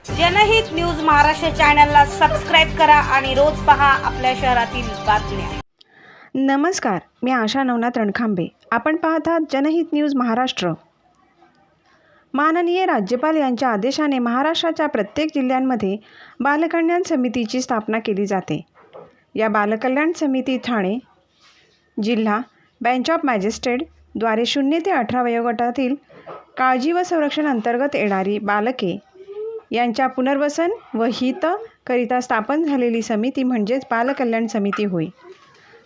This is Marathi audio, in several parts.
जनहित न्यूज महाराष्ट्र चॅनलला सबस्क्राईब करा आणि रोज पहा आपल्या शहरातील बातम्या. नमस्कार मी आशा नवनाथ रणखांबे. आपण पाहत आहात जनहित न्यूज महाराष्ट्र. माननीय राज्यपाल यांच्या आदेशाने महाराष्ट्राच्या प्रत्येक जिल्ह्यांमध्ये बालकल्याण समितीची स्थापना केली जाते. या बालकल्याण समिती ठाणे जिल्हा बँच ऑफ मॅजिस्ट्रेटद्वारे शून्य ते अठरा वयोगटातील काळजी व संरक्षण अंतर्गत येणारी बालके यांच्या पुनर्वसन व हितकरिता स्थापन झालेली समिती म्हणजेच बालकल्याण समिती होय.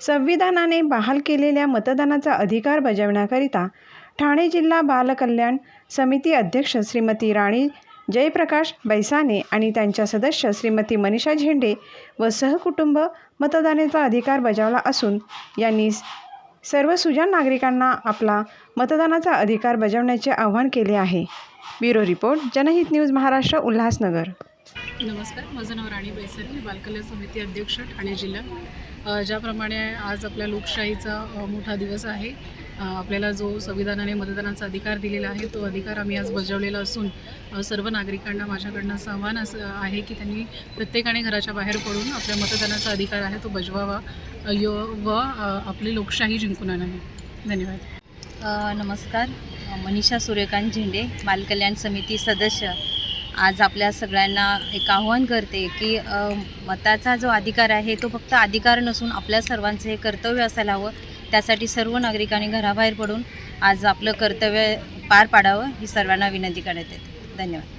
संविधानाने बहाल केलेल्या मतदानाचा अधिकार बजावण्याकरिता ठाणे जिल्हा बालकल्याण समिती अध्यक्ष श्रीमती राणी जयप्रकाश बैसाने आणि त्यांच्या सदस्य श्रीमती मनीषा झेंडे व सहकुटुंब मतदानाचा अधिकार बजावला असून यांनी सर्व सुजाण नागरिकांना आपला मतदानाचा अधिकार बजावण्याचे आवाहन केले आहे. Bureau report Janhit news Maharashtra Ulhasnagar. नमस्कार माझं नाव राणी बैसर मी बालकल्याण समिती अध्यक्ष ठाणे जिल्हा. ज्याप्रमाणे आज आपल्या लोकशाहीचा मोठा दिवस आहे. आपल्याला जो संविधानाने मतदानाचा अधिकार दिलेला आहे तो अधिकार आम्ही आज बजावलेला असून सर्व नागरिकांना माझ्याकडनं असं आव्हान असं आहे की त्यांनी प्रत्येकाने घराच्या बाहेर पडून आपल्या मतदानाचा अधिकार आहे तो बजवावा. अ, यो व आपली लोकशाही जिंकून आणावी. धन्यवाद. नमस्कार. मनीषा सूर्यकांत झेंडे बालकल्याण समिती सदस्य. आज आपल्या सगळ्यांना एक आव्हान करते की मताचा जो अधिकार आहे तो फक्त अधिकार नसून आपल्या सर्वांचं हे कर्तव्य असायला हवं. त्यासाठी सर्व नागरिकांनी घराबाहेर पडून आज आपलं कर्तव्य पार पाडावं ही सर्वांना विनंती करण्यात येते. धन्यवाद.